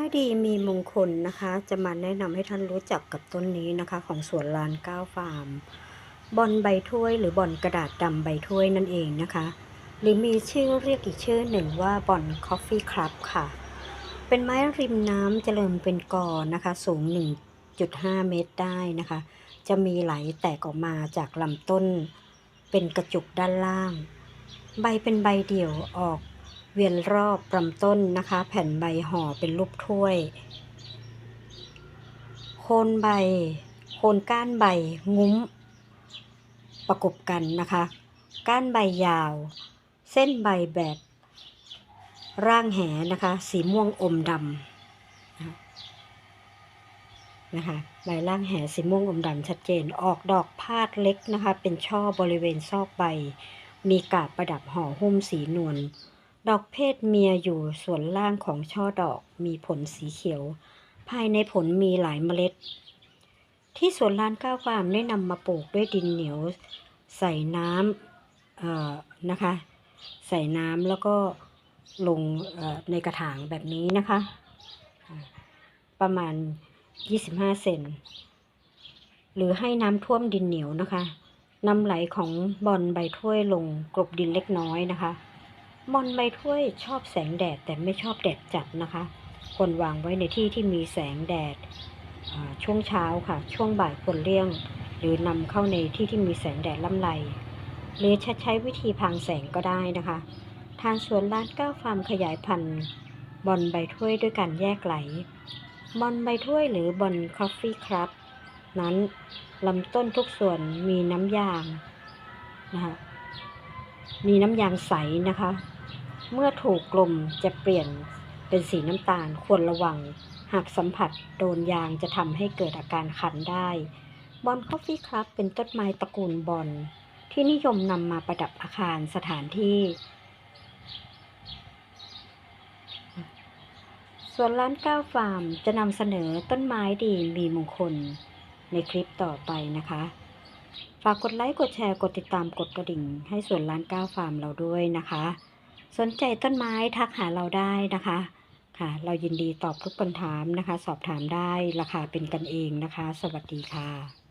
ไม้ดีมีมงคลนะคะ จะมาแนะนำให้ท่านรู้จักกับต้นนี้นะคะ ของสวนลานก้าวฟาร์ม บอนใบถ้วยหรือบอนกระดาษดำใบถ้วยนั่นเองนะคะ หรือมีชื่อเรียกอีกชื่อหนึ่งว่าบอนคอฟฟี่คลับค่ะ เป็นไม้ริมน้ำเจริญเป็นกอนะคะ สูง 1.5 เมตรได้นะคะ จะมีไหลแตกออกมาจากลำต้น เป็นกระจุกด้านล่าง ใบเป็นใบเดี่ยวออก เวียนรอบลำต้นนะคะ แผ่นใบห่อเป็นรูปถ้วย โคนใบ โคนก้านใบงุ้ม ประกบกันนะคะ ก้านใบยาว เส้นใบแบบ ร่างแหนะคะ สีม่วงอมดำนะคะใบร่างแหสีม่วงอมดำชัดเจนออกดอกพาดเล็กนะคะ เป็นช่อบริเวณซอกใบ มีกาบประดับห่อหุ้มสีนวล ดอกเพศเมียอยู่ส่วนล่างของช่อดอกมีผลสีเขียว ภายในผลมีหลายเมล็ด ที่สวนลานก้าวฟาร์มได้นำมาปลูกด้วยดินเหนียวใส่น้ำนะคะ ใส่น้ำแล้วก็ลงในกระถางแบบนี้นะคะ ประมาณ 25 เซนหรือให้น้ำท่วมดินเหนียวนะคะนำไหลของบอนใบถ้วยลงกลบดินเล็กน้อยนะคะ บอนใบถ้วยชอบแสงแดดแต่ไม่ชอบแดดจัดนะคะ ควรวางไว้ในที่ที่มีแสงแดดช่วงเช้าค่ะ ช่วงบ่ายควรเลี่ยง หรือนำเข้าในที่ที่มีแสงแดดล่ำไรหรือใช้วิธีพรางแสงก็ได้นะคะ ทางสวนร้านก้าวฟาร์มขยายพันธุ์บอนใบถ้วยด้วยการแยกไหลบอนใบถ้วยหรือบอนคอฟฟี่ครับ นั้นลำต้นทุกส่วนมีน้ำยางนะคะมีน้ำยางใสนะคะ เมื่อถูกกลมจะเปลี่ยนเป็นสีน้ำตาลควรระวัง หากสัมผัสโดนยางจะทำให้เกิดอาการคันได้ บอนคอฟฟี่ครับเป็นต้นไม้ตระกูลบอนที่นิยมนำมาประดับอาคารสถานที่ ส่วนร้านก้าวฟาร์มจะนำเสนอต้นไม้ดีมีมงคลในคลิปต่อไปนะคะ ฝากกดไลค์ กดแชร์ กดติดตาม กดกระดิ่ง ให้ส่วนร้านก้าวฟาร์มเราด้วยนะคะ สนใจต้นไม้ทักหาเราได้นะคะค่ะ เรายินดีตอบทุกคำถามนะคะ สอบถามได้ราคาเป็นกันเองนะคะ สวัสดีค่ะ